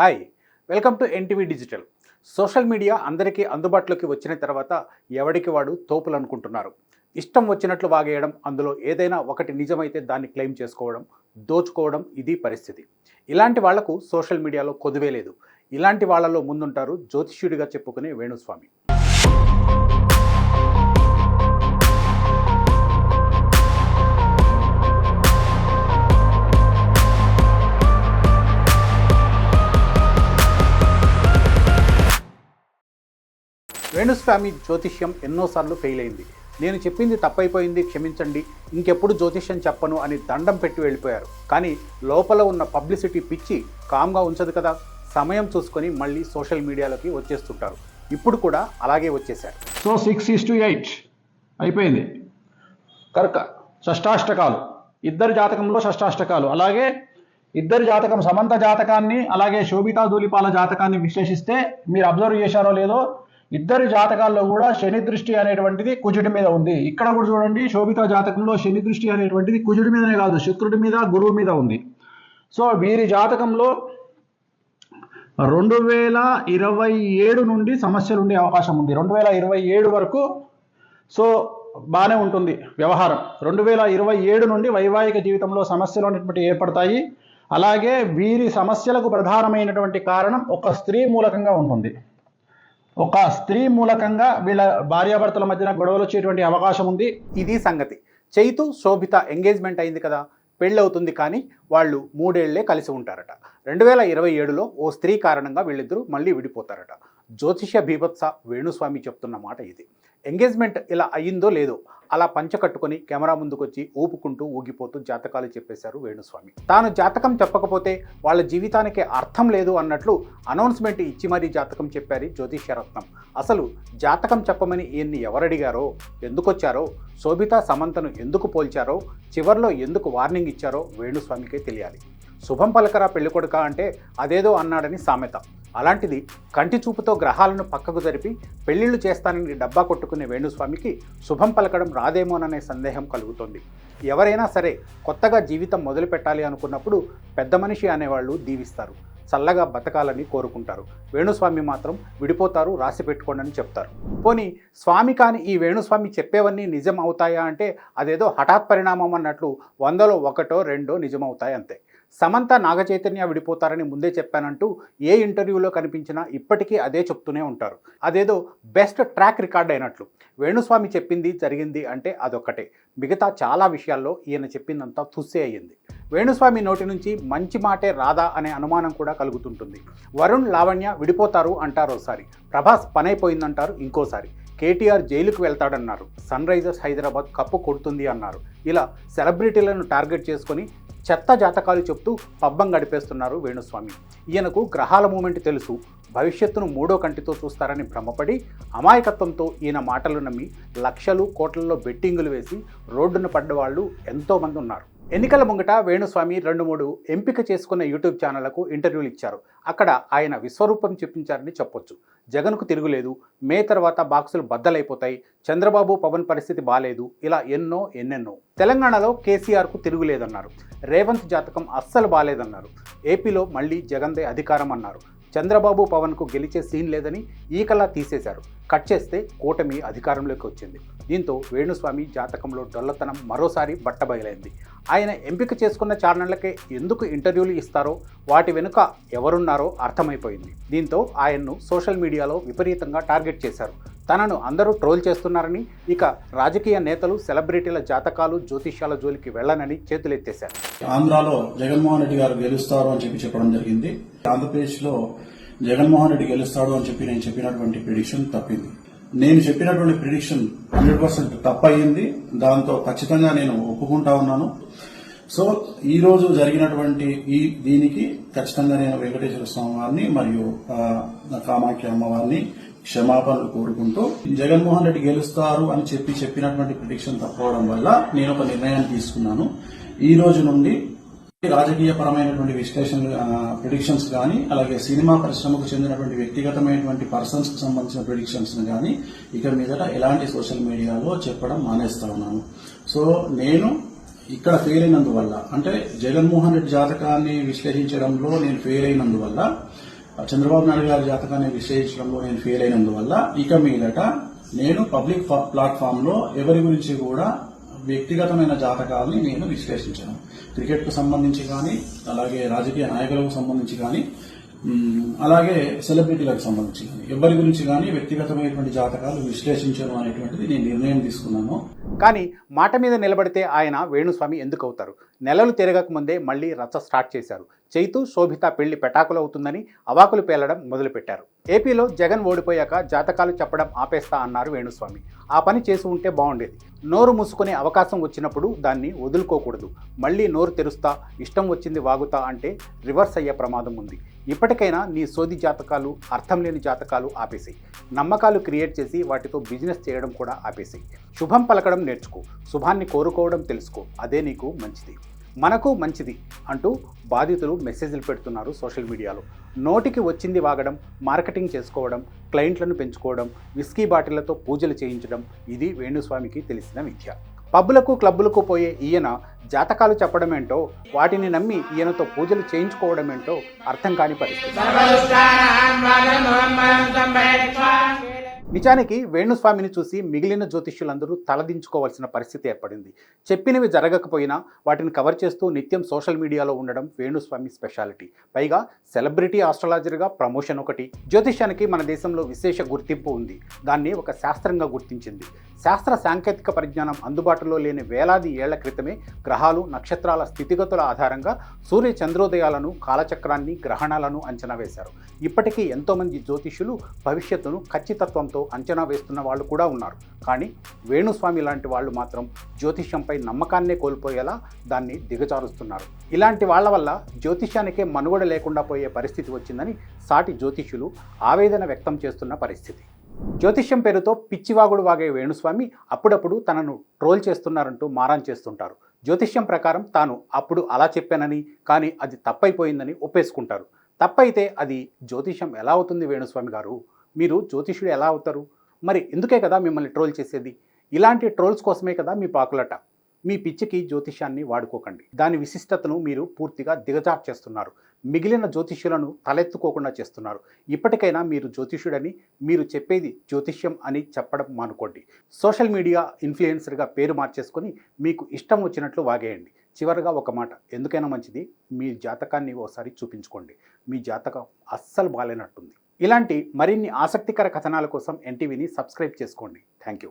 Hi welcome to NTV digital. Social media అందరికీ అందుబాటులోకి వచ్చిన తర్వాత ఎవడికి వాడు తోపులు అనుకుంటున్నారు ఇష్టం వచ్చినట్లు వాగేయడం అందులో ఏదైనా ఒకటి నిజమైతే దాన్ని క్లెయిమ్ చేసుకోవడం దోచుకోవడం ఇది పరిస్థితి. ఇలాంటి వాళ్ళకు సోషల్ మీడియాలో కొదువే లేదు. ఇలాంటి వాళ్ళలో ముందుంటారు జ్యోతిష్యుడిగా చెప్పుకునే వేణుస్వామి. వేణుస్వామి జ్యోతిష్యం ఎన్నోసార్లు ఫెయిల్ అయింది. నేను చెప్పింది తప్పైపోయింది క్షమించండి ఇంకెప్పుడు జ్యోతిష్యం చెప్పను అని దండం పెట్టి వెళ్ళిపోయారు. కానీ లోపల ఉన్న పబ్లిసిటీ పిచ్చి కామ్గా ఉంచదు కదా. సమయం చూసుకొని మళ్ళీ సోషల్ మీడియాలోకి వచ్చేస్తుంటారు. ఇప్పుడు కూడా అలాగే వచ్చేశారు. So six is to eight. అయిపోయింది. కర్క షష్టాష్టకాలు. ఇద్దరి జాతకంలో షష్టాష్టకాలు. అలాగే ఇద్దరి జాతకం సమంత జాతకాన్ని అలాగే శోభితా ధూలిపాల జాతకాన్ని విశ్లేషిస్తే మీరు అబ్జర్వ్ చేశారో లేదో ఇద్దరి జాతకాల్లో కూడా శని దృష్టి అనేటువంటిది కుజుడి మీద ఉంది. ఇక్కడ కూడా చూడండి శోభిత జాతకంలో శని దృష్టి అనేటువంటిది కుజుడి మీదనే కాదు శుక్రుడి మీద గురువు మీద ఉంది. సో వీరి జాతకంలో రెండు వేల ఇరవై ఏడు నుండి సమస్యలు ఉండే అవకాశం ఉంది. రెండు వేల ఇరవై ఏడు వరకు సో బాగానే ఉంటుంది వ్యవహారం. రెండు వేల ఇరవై ఏడు నుండి వైవాహిక జీవితంలో సమస్యలు అనేటువంటి ఏర్పడతాయి. అలాగే వీరి సమస్యలకు ప్రధానమైనటువంటి కారణం ఒక స్త్రీ మూలకంగా ఉంటుంది. ఒక స్త్రీ మూలకంగా వీళ్ళ భార్యాభర్తల మధ్యన గొడవలు వచ్చేటువంటి అవకాశం ఉంది. ఇది సంగతి. చైతు శోభిత ఎంగేజ్మెంట్ అయింది కదా పెళ్ళవుతుంది కానీ వాళ్ళు మూడేళ్ళే కలిసి ఉంటారట. రెండు వేల ఇరవై ఏడులో ఓ స్త్రీ కారణంగా వీళ్ళిద్దరూ మళ్ళీ విడిపోతారట. జ్యోతిష బీభత్స వేణుస్వామి చెప్తున్న మాట ఇది. ఎంగేజ్మెంట్ ఇలా అయ్యిందో లేదో అలా పంచ కట్టుకొని కెమెరా ముందుకొచ్చి ఊపుకుంటూ ఊగిపోతూ జాతకాలు చెప్పేశారు వేణుస్వామి. తాను జాతకం చెప్పకపోతే వాళ్ళ జీవితానికి అర్థం లేదు అన్నట్లు అనౌన్స్మెంట్ ఇచ్చి మరీ జాతకం చెప్పారు జ్యోతిష్యరత్నం అసలు జాతకం చెప్పమని ఈయన్ని ఎవరడిగారో ఎందుకొచ్చారో శోభిత సమంతను ఎందుకు పోల్చారో చివర్లో ఎందుకు వార్నింగ్ ఇచ్చారో వేణుస్వామికే తెలియాలి. శుభం పలకరా పెళ్ళికొడుక అంటే అదేదో అన్నాడని సామెత. అలాంటిది కంటి చూపుతో గ్రహాలను పక్కకు జరిపి పెళ్ళిళ్ళు చేస్తానని డబ్బా కొట్టుకునే వేణుస్వామికి శుభం పలకడం రాదేమోననే సందేహం కలుగుతోంది. ఎవరైనా సరే కొత్తగా జీవితం మొదలు పెట్టాలి అనుకున్నప్పుడు పెద్ద మనిషి అనేవాళ్ళు దీవిస్తారు. చల్లగా బతకాలని కోరుకుంటారు. వేణుస్వామి మాత్రం విడిపోతారు రాసి పెట్టుకోండి అని చెప్తారు. పోనీ స్వామి కాని ఈ వేణుస్వామి చెప్పేవన్నీ నిజం అవుతాయా అంటే అదేదో హఠాత్ పరిణామం అన్నట్లు వందలో ఒకటో రెండో నిజమవుతాయి అంతే సమంత నాగచైతన్య విడిపోతారని ముందే చెప్పానంటూ ఏ ఇంటర్వ్యూలో కనిపించినా ఇప్పటికీ అదే చెప్తూనే ఉంటారు. అదేదో బెస్ట్ ట్రాక్ రికార్డ్ అయినట్లు. వేణుస్వామి చెప్పింది జరిగింది అంటే అదొక్కటే. మిగతా చాలా విషయాల్లో ఈయన చెప్పిందంతా తుస్సే అయ్యింది. వేణుస్వామి నోటి నుంచి మంచి మాటే రాదా అనే అనుమానం కూడా కలుగుతుంటుంది. వరుణ్ లావణ్య విడిపోతారు అంటారు ఒకసారి ప్రభాస్ పనైపోయిందంటారు ఇంకోసారి. కేటీఆర్ జైలుకు వెళ్తాడన్నారు. సన్ రైజర్స్ హైదరాబాద్ కప్పు కొడుతుంది అన్నారు. ఇలా సెలబ్రిటీలను టార్గెట్ చేసుకొని చెత్త జాతకాలు చెప్తూ పబ్బం గడిపేస్తున్నారు వేణుస్వామి. ఈయనకు గ్రహాల మూమెంట్ తెలుసు. భవిష్యత్తును మూడో కంటితో చూస్తారని భ్రమపడి అమాయకత్వంతో ఈయన మాటలు నమ్మి లక్షలు కోట్లలో బెట్టింగులు వేసి రోడ్డున పడ్డవాళ్ళు ఎంతోమంది ఉన్నారు. ఎన్నికల ముంగట వేణుస్వామి రెండు మూడు ఎంపిక చేసుకున్న యూట్యూబ్ ఛానళ్ళకు ఇంటర్వ్యూలు ఇచ్చారు. అక్కడ ఆయన విశ్వరూపం చూపించారని చెప్పొచ్చు. జగన్కు తిరుగులేదు మే తర్వాత బాక్సులు బద్దలైపోతాయి. చంద్రబాబు పవన్ పరిస్థితి బాలేదు. ఇలా ఎన్నో ఎన్నెన్నో. తెలంగాణలో కేసీఆర్కు తిరుగులేదన్నారు రేవంత్ జాతకం అస్సలు బాలేదన్నారు. ఏపీలో మళ్ళీ జగన్దే అధికారం అన్నారు. చంద్రబాబు పవన్కు గెలిచే సీన్ లేదని ఈకలా తీసేశారు. కట్ చేస్తే కూటమి అధికారంలోకి వచ్చింది. దీంతో వేణుస్వామి జాతకంలో డొల్లతనం మరోసారి బట్టబయలైంది. ఆయన ఎంపిక చేసుకున్న ఛానళ్ళకే ఎందుకు ఇంటర్వ్యూలు ఇస్తారో వాటి వెనుక ఎవరున్నారో అర్థమైపోయింది. దీంతో ఆయన్ను సోషల్ మీడియాలో విపరీతంగా టార్గెట్ చేశారు. తనను అందరూ ట్రోల్ చేస్తున్నారని ఇక రాజకీయ నేతలు సెలబ్రిటీల జాతకాలు జ్యోతిష్యాల జోలికి వెళ్ళనని చేతులెత్తేశారు. ఆంధ్రాలో జగన్మోహన్ రెడ్డి గారు గెలుస్తారు అని చెప్పి చెప్పడం జరిగింది. ఆంధ్రప్రదేశ్లో జగన్మోహన్ రెడ్డి గెలుస్తాడు అని చెప్పి నేను చెప్పినటువంటి ప్రిడిక్షన్ తప్పింది. నేను చెప్పినటువంటి ప్రిడిక్షన్ హండ్రెడ్ పర్సెంట్ తప్పయింది. దాంతో ఖచ్చితంగా నేను ఒప్పుకుంటా ఉన్నాను. సో ఈ రోజు జరిగినటువంటి ఈ దీనికి ఖచ్చితంగా నేను వెంకటేశ్వర స్వామి వారిని మరియు కామాఖ్య అమ్మవారిని క్షమాపణలు కోరుకుంటూ జగన్మోహన్ రెడ్డి గెలుస్తారు అని చెప్పి చెప్పినటువంటి ప్రిడిక్షన్ తప్పవడం వల్ల నేను ఒక నిర్ణయాన్ని తీసుకున్నాను. ఈ రోజు నుండి రాజకీయ పరమైనటువంటి విశ్లేషణలు ప్రిడిక్షన్స్ కానీ అలాగే సినిమా పరిశ్రమకు చెందినటువంటి వ్యక్తిగతమైనటువంటి పర్సన్స్కు సంబంధించిన ప్రిడిక్షన్స్ కానీ ఇక మీదట ఎలాంటి సోషల్ మీడియాలో చెప్పడం మానేస్తా ఉన్నాను. సో నేను ఇక్కడ ఫెయిల్ అయినందువల్ల అంటే జగన్మోహన్ రెడ్డి జాతకాన్ని విశ్లేషించడంలో నేను ఫెయిల్ అయినందువల్ల చంద్రబాబు నాయుడు గారి జాతకాన్ని విశ్లేషించడంలో నేను ఫెయిల్ అయినందువల్ల ఇక మీదట నేను పబ్లిక్ ప్లాట్ఫామ్లో ఎవరి గురించి కూడా వ్యక్తిగతమైన జాతకాలని నేను విశ్లేషించను. క్రికెట్కు సంబంధించి కానీ అలాగే రాజకీయ నాయకులకు సంబంధించి కానీ అలాగే సెలబ్రిటీలకు సంబంధించి కానీ ఎవరి గురించి కానీ వ్యక్తిగతమైనటువంటి జాతకాలు విశ్లేషించను అనేటువంటిది నేను నిర్ణయం తీసుకున్నాను. కానీ మాట మీద నిలబడితే ఆయన వేణుస్వామి ఎందుకు అవుతారు నెలలు తిరగక ముందే మళ్ళీ రచ్చ స్టార్ట్ చేశారు. చైతు శోభిత పెళ్ళి పెటాకులు అవుతుందని అవాకులు పేలడం మొదలుపెట్టారు. ఏపీలో జగన్ ఓడిపోయాక జాతకాలు చెప్పడం ఆపేస్తా అన్నారు వేణుస్వామి. ఆ పని చేసి ఉంటే బాగుండేది. నోరు మూసుకునే అవకాశం వచ్చినప్పుడు దాన్ని వదులుకోకూడదు. మళ్ళీ నోరు తెరుస్తా ఇష్టం వచ్చింది వాగుతా అంటే రివర్స్ అయ్యే ప్రమాదం ఉంది. ఇప్పటికైనా నీ సోది జాతకాలు అర్థం లేని జాతకాలు ఆపేసి నమ్మకాలు క్రియేట్ చేసి వాటితో బిజినెస్ చేయడం కూడా ఆపేసి శుభం పలకడం నేర్చుకో. శుభాన్ని కోరుకోవడం తెలుసుకో. అదే నీకు మంచిది. మనకు మంచిది అంటూ బాధితులు మెసేజ్లు పెడుతున్నారు సోషల్ మీడియాలో నోటికి వచ్చింది వాగడం మార్కెటింగ్ చేసుకోవడం క్లయింట్లను పెంచుకోవడం విస్కీ బాటిళ్ళతో పూజలు చేయించడం ఇది వేణుస్వామికి తెలిసిన విద్య. పబ్బులకు క్లబ్బులకు పోయే ఈయన జాతకాలు చెప్పడం ఏంటో వాటిని నమ్మి ఈయనతో పూజలు చేయించుకోవడం ఏంటో అర్థం కాని పరిస్థితి. నిజానికి వేణుస్వామిని చూసి మిగిలిన జ్యోతిష్యులందరూ తలదించుకోవాల్సిన పరిస్థితి ఏర్పడింది. చెప్పినవి జరగకపోయినా వాటిని కవర్ చేస్తూ నిత్యం సోషల్ మీడియాలో ఉండడం వేణుస్వామి స్పెషాలిటీ. పైగా సెలబ్రిటీ ఆస్ట్రాలజర్గా ప్రమోషన్ ఒకటి. జ్యోతిష్యానికి మన దేశంలో విశేష గుర్తింపు ఉంది. దాన్ని ఒక శాస్త్రంగా గుర్తించింది. శాస్త్ర సాంకేతిక పరిజ్ఞానం అందుబాటులో లేని వేలాది ఏళ్ళ క్రితమే గ్రహాలు నక్షత్రాల స్థితిగతుల ఆధారంగా సూర్య చంద్రోదయాలను కాలచక్రాన్ని గ్రహణాలను అంచనా వేశారు. ఇప్పటికీ ఎంతోమంది జ్యోతిష్యులు భవిష్యత్తును ఖచ్చితత్వంతో అంచనా వేస్తున్న వాళ్ళు కూడా ఉన్నారు. కానీ వేణుస్వామి లాంటి వాళ్ళు మాత్రం జ్యోతిష్యంపై నమ్మకాన్నే కోల్పోయేలా దాన్ని దిగజారుస్తున్నారు. ఇలాంటి వాళ్ళ వల్ల జ్యోతిష్యానికే మనుగడ లేకుండా పోయే పరిస్థితి వచ్చిందని సాటి జ్యోతిష్యులు ఆవేదన వ్యక్తం చేస్తున్న పరిస్థితి. జ్యోతిష్యం పేరుతో పిచ్చివాగుడు వాగే వేణుస్వామి అప్పుడప్పుడు తనను ట్రోల్ చేస్తున్నారంటూ మారాన్ చేస్తుంటారు. జ్యోతిష్యం ప్రకారం తాను అప్పుడు అలా చెప్పానని కానీ అది తప్పైపోయిందని ఒప్పేసుకుంటారు. తప్పైతే అది జ్యోతిష్యం ఎలా అవుతుంది వేణుస్వామి గారు? మీరు జ్యోతిష్యుడు ఎలా అవుతారు? మరి ఎందుకే కదా మిమ్మల్ని ట్రోల్ చేసేది? ఇలాంటి ట్రోల్స్ కోసమే కదా మీ పాకులట. మీ పిచ్చికి జ్యోతిష్యాన్ని వాడుకోకండి. దాని విశిష్టతను మీరు పూర్తిగా దిగజాట్ చేస్తున్నారు. మిగిలిన జ్యోతిష్యులను తలెత్తుకోకుండా చేస్తున్నారు. ఇప్పటికైనా మీరు జ్యోతిష్యుడని మీరు చెప్పేది జ్యోతిష్యం అని చెప్పడం మానుకోండి. సోషల్ మీడియా ఇన్ఫ్లుయెన్సర్గా పేరు మార్చేసుకొని మీకు ఇష్టం వచ్చినట్లు వాగేయండి. చివరగా ఒక మాట ఎందుకైనా మంచిది మీ జాతకాన్ని ఓసారి చూపించుకోండి. మీ జాతకం అస్సలు బాగాలేనట్టుంది ఇలాంటి మరిన్ని ఆసక్తికర కథనాల కోసం ఎన్టీవీని సబ్స్క్రైబ్ చేసుకోండి. Thank you